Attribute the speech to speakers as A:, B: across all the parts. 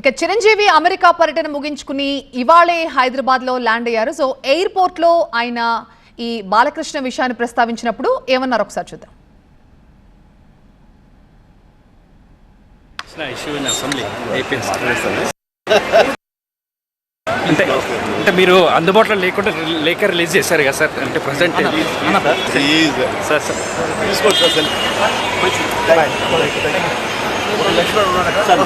A: ఇక చిరంజీవి అమెరికా పర్యటన ముగించుకుని ఇవాళే హైదరాబాద్లో ల్యాండ్ అయ్యారు. సో ఎయిర్పోర్ట్లో ఆయన ఈ బాలకృష్ణ విషయాన్ని ప్రస్తావించినప్పుడు ఏమన్నారు ఒకసారి చూద్దాం.
B: అంటే అంటే మీరు అందుబాటులో లేకుండా లేఖ రిలీజ్ చేశారు కదా సార్ అంటే present sir sir sir.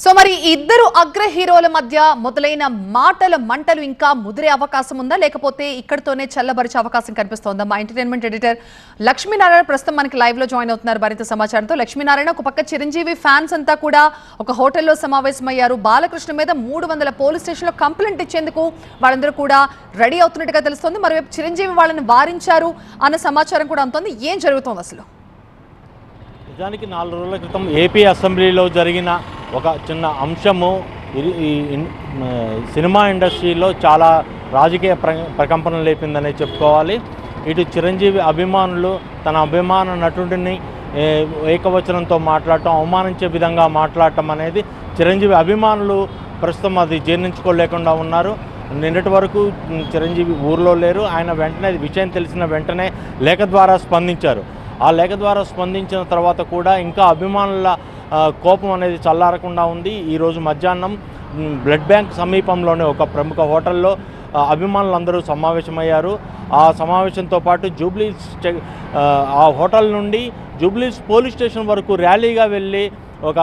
A: So మరి ఇద్దరు అగ్ర హీరోల మధ్య మొదలైన మాటల మంటలు ఇంకా ముదిరే అవకాశం ఉందా? లేకపోతే ఇక్కడతోనే చల్లబరిచే అవకాశం కనిపిస్తోందా? మా ఎంటర్టైన్మెంట్ ఎడిటర్ లక్ష్మీనారాయణ ప్రస్తుతం మనకి లైవ్లో జాయిన్ అవుతున్నారు మరింత సమాచారంతో. లక్ష్మీనారాయణ ఒక పక్క చిరంజీవి ఫ్యాన్స్ అంతా కూడా ఒక హోటల్లో సమావేశమయ్యారు. బాలకృష్ణ మీద మూడు వందల పోలీస్ స్టేషన్లో కంప్లైంట్ ఇచ్చేందుకు వాళ్ళందరూ కూడా రెడీ అవుతున్నట్టుగా తెలుస్తోంది. మరోవైపు చిరంజీవి వాళ్ళని వారించారు అన్న సమాచారం కూడా అందుతోంది. ఏం జరుగుతోంది అసలు?
C: నిజానికి నాలుగు రోజుల క్రితం ఏపీ అసెంబ్లీలో జరిగిన ఒక చిన్న అంశము. ఈ సినిమా ఇండస్ట్రీలో చాలా రాజకీయ ప్ర ప్రకంపన లేపిందనే చెప్పుకోవాలి. ఇటు చిరంజీవి అభిమానులు తన అభిమాన నటుడిని ఏకవచనంతో మాట్లాడటం అవమానించే విధంగా మాట్లాడటం అనేది చిరంజీవి అభిమానులు ప్రస్తుతం అది జీర్ణించుకోలేకుండా ఉన్నారు. నిన్నటి వరకు చిరంజీవి ఊర్లో లేరు. ఆయన వెంటనే విషయం తెలిసిన వెంటనే లేఖ ద్వారా స్పందించారు. ఆ లేఖ ద్వారా స్పందించిన తర్వాత కూడా ఇంకా అభిమానుల కోపం అనేది చల్లారకుండా ఉంది. ఈరోజు మధ్యాహ్నం బ్లడ్ బ్యాంక్ సమీపంలోనే ఒక ప్రముఖ హోటల్లో అభిమానులందరూ సమావేశమయ్యారు. ఆ సమావేశంతో పాటు జూబ్లీ ఆ, హోటల్ నుండి జూబ్లీస్ పోలీస్ స్టేషన్ వరకు ర్యాలీగా వెళ్ళి ఒక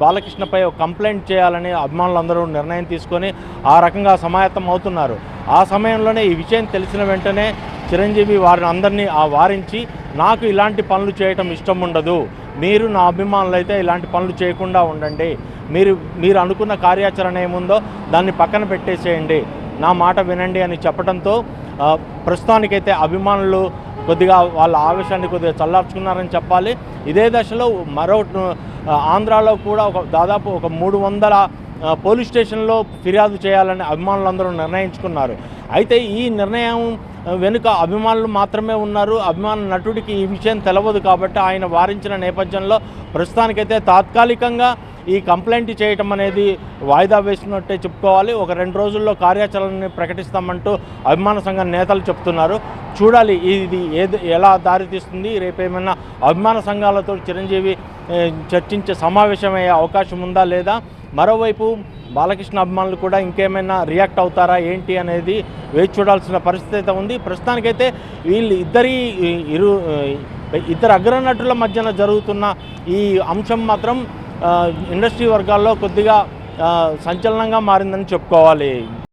C: బాలకృష్ణపై ఒక కంప్లైంట్ చేయాలని అభిమానులందరూ నిర్ణయం తీసుకొని ఆ రకంగా సమాయత్తం అవుతున్నారు. ఆ సమయంలోనే ఈ విషయం తెలిసిన వెంటనే చిరంజీవి వారిని అందరినీ ఆ వారించి నాకు ఇలాంటి పనులు చేయటం ఇష్టం ఉండదు. మీరు నా అభిమానులు అయితే ఇలాంటి పనులు చేయకుండా ఉండండి. మీరు మీరు అనుకున్న కార్యాచరణ ఏముందో దాన్ని పక్కన పెట్టేసేయండి. నా మాట వినండి అని చెప్పడంతో ప్రస్తుతానికైతే అభిమానులు కొద్దిగా వాళ్ళ ఆవేశాన్ని కొద్దిగా చల్లార్చుకున్నారని చెప్పాలి. ఇదే దశలో మరో ఆంధ్రాలో కూడా ఒక దాదాపు ఒక మూడు వందల పోలీస్ స్టేషన్లో ఫిర్యాదు చేయాలని అభిమానులందరూ నిర్ణయించుకున్నారు. అయితే ఈ నిర్ణయం వెనుక అభిమానులు మాత్రమే ఉన్నారు. అభిమాన నటుడికి ఈ విషయం తెలవదు కాబట్టి ఆయన వారించిన నేపథ్యంలో ప్రస్తుతానికైతే తాత్కాలికంగా ఈ కంప్లైంట్ చేయటం అనేది వాయిదా వేసినట్టే చెప్పుకోవాలి. ఒక రెండు రోజుల్లో కార్యాచరణని ప్రకటిస్తామంటూ అభిమాన సంఘం నేతలు చెప్తున్నారు. చూడాలి ఇది ఏది ఎలా దారితీస్తుంది? రేపు ఏమైనా అభిమాన సంఘాలతో చిరంజీవి చర్చించే సమావేశమయ్యే అవకాశం ఉందా లేదా? మరోవైపు బాలకృష్ణ అభిమానులు కూడా ఇంకేమైనా రియాక్ట్ అవుతారా ఏంటి అనేది వేచి చూడాల్సిన పరిస్థితి అయితే ఉంది. ప్రస్తుతానికైతే వీళ్ళు ఇద్దరి ఇరు ఇద్దరు అగ్రనటుల మధ్యన జరుగుతున్న ఈ అంశం మాత్రం ఇండస్ట్రీ వర్గాల్లో కొద్దిగా సంచలనంగా మారిందని చెప్పుకోవాలి.